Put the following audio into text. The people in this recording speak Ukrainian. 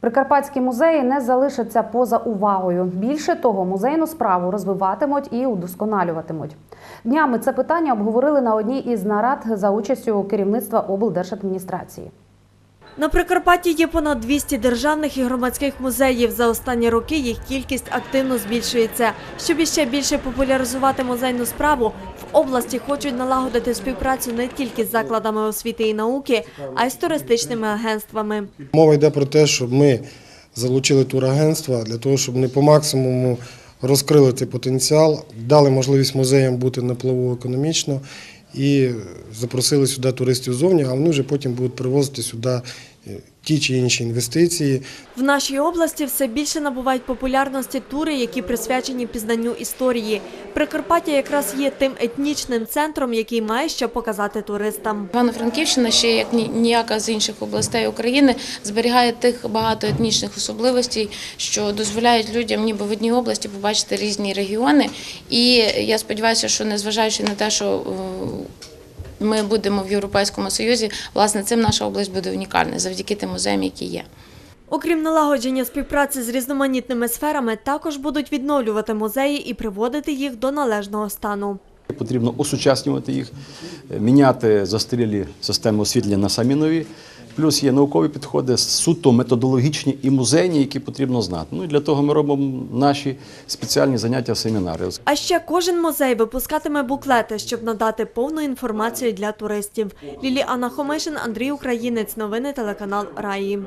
Прикарпатські музеї не залишаться поза увагою. Більше того, музейну справу розвиватимуть і удосконалюватимуть. Днями це питання обговорили на одній із нарад за участю керівництва облдержадміністрації. На Прикарпатті є понад 200 державних і громадських музеїв. За останні роки їх кількість активно збільшується. Щоб іще більше популяризувати музейну справу, області хочуть налагодити співпрацю не тільки з закладами освіти і науки, а й з туристичними агентствами. Мова йде про те, щоб ми залучили турагентства для того, щоб не по максимуму розкрили цей потенціал, дали можливість музеям бути на плаву економічно і запросили сюди туристів зовні, а вони вже потім будуть привозити сюди ті чи інші інвестиції. В нашій області все більше набувають популярності тури, які присвячені пізнанню історії. Прикарпаття якраз є тим етнічним центром, який має що показати туристам. Івано-Франківщина ще як ніяка з інших областей України зберігає тих багато етнічних особливостей, що дозволяють людям ніби в одній області побачити різні регіони. І я сподіваюся, що незважаючи на те, що е, ми будемо в Європейському Союзі, власне, цим наша область буде унікальна завдяки тим музеям, які є. Окрім налагодження співпраці з різноманітними сферами, також будуть відновлювати музеї і приводити їх до належного стану. Потрібно осучаснювати їх, е, міняти застарілі системи освітлення на самі нові. Плюс є наукові підходи, суто методологічні і музейні, які потрібно знати. Ну і для того ми робимо наші спеціальні заняття, семінари. А ще кожен музей випускатиме буклети, щоб надати повну інформацію для туристів. Ліліана Хомишин, Андрій Українець. Новини телеканал Раї.